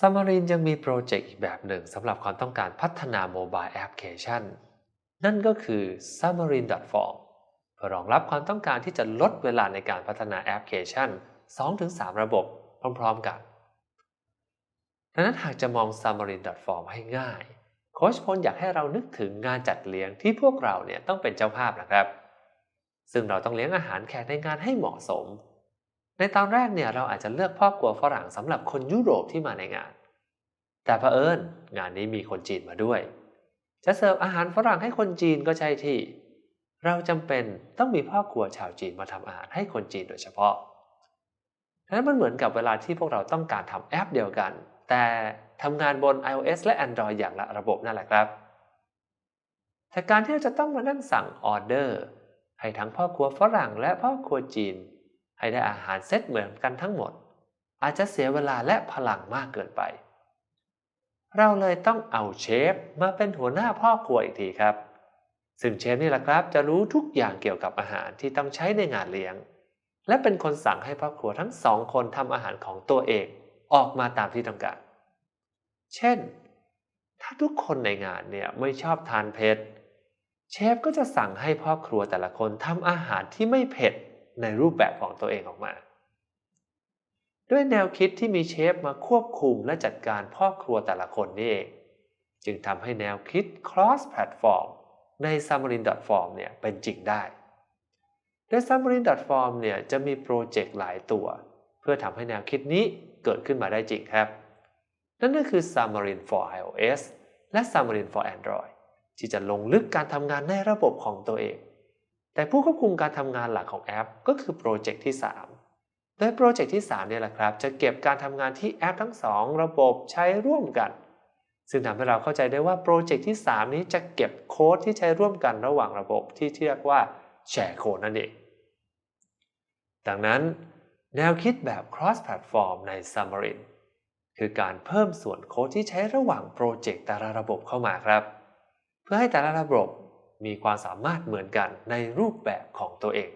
Xamarin ยังมีโปรเจกต์อีกแบบหนึ่งสำหรับความต้องการพัฒนาโมบายแอปพลิเคชัน นั่นก็คือ Xamarin.form เพื่อรองรับความต้องการที่จะลดเวลาในการพัฒนาแอปพลิเคชัน 2-3 ระบบพร้อมๆกัน ดังนั้นหากจะมอง Xamarin.form ให้ง่าย โค้ชพลอยากให้เรานึกถึงงานจัดเลี้ยงที่พวกเราเนี่ยต้องเป็นเจ้าภาพนะครับ ซึ่งเราต้องเลี้ยงอาหารแขกในงานให้เหมาะสม ในตอนแรกเนี่ยเราอาจจะเลือกพ่อครัวฝรั่งสำหรับคนยุโรปที่มาในงาน แต่เผอิญงานนี้มีคนจีนมาด้วย จะเสิร์ฟอาหารฝรั่งให้คนจีนก็ใช่ที่ เราจำเป็นต้องมีพ่อครัวชาวจีนมาทำอาหารให้คนจีนโดยเฉพาะดังนั้นมันเหมือนกับเวลาที่พวกเราต้องการทำแอปเดียวกัน แต่ทำงานบน iOS และ Android อย่างละระบบนั่นแหละครับแต่การที่เราจะต้องมานั่งสั่งออเดอร์ให้ทั้งพ่อครัวฝรั่งและพ่อครัวจีน ให้ได้อาหารเซตเหมือนกันทั้งหมด อาจจะเสียเวลาและพลังมากเกินไป เราเลยต้องเอาเชฟมาเป็นหัวหน้าพ่อครัวอีกทีครับ ซึ่งเชฟนี่แหละครับจะรู้ทุกอย่างเกี่ยวกับอาหารที่ต้องใช้ในงานเลี้ยง และเป็นคนสั่งให้พ่อครัวทั้งสองคนทำอาหารของตัวเองออกมาตามที่ต้องการ เช่น ถ้าทุกคนในงานเนี่ยไม่ชอบทานเผ็ด เชฟก็จะสั่งให้พ่อครัวแต่ละคนทำอาหารที่ไม่เผ็ด ในรูปแบบของตัวเองออกมา ด้วยแนวคิดที่มีเชฟมาควบคุมและจัดการพ่อครัวแต่ละคนนี่เอง จึงทำให้แนวคิด cross platform ใน Xamarin.form เนี่ยเป็นจริงได้โดย Xamarin.form เนี่ยจะมีโปรเจกต์หลายตัว เพื่อทำให้แนวคิดนี้เกิดขึ้นมาได้จริงครับ นั่นก็คือ Xamarin for iOS และ Xamarin for Android ที่จะลงลึกการทำงานในระบบของตัวเอง แต่ผู้ควบคุมการทำงานหลักของแอป ก็คือโปรเจกต์ที่ 3 โดยโปรเจกต์ที่3เนี่ยแหละครับ จะเก็บการทำงานที่แอปทั้ง 2 ระบบใช้ร่วมกัน ซึ่งทำให้เราเข้าใจได้ว่าโปรเจกต์ที่ 3 นี้จะเก็บโค้ดที่ใช้ร่วมกันระหว่างระบบที่เรียกว่าแชร์โค้ดนั่นเอง ดังนั้น แนวคิดแบบ cross platform ใน Xamarin คือการเพิ่มส่วนโค้ดที่ใช้ระหว่างโปรเจกต์แต่ละระบบเข้ามาครับ เพื่อให้แต่ละระบบ มีความสามารถเหมือนกันในรูปแบบของตัวเอง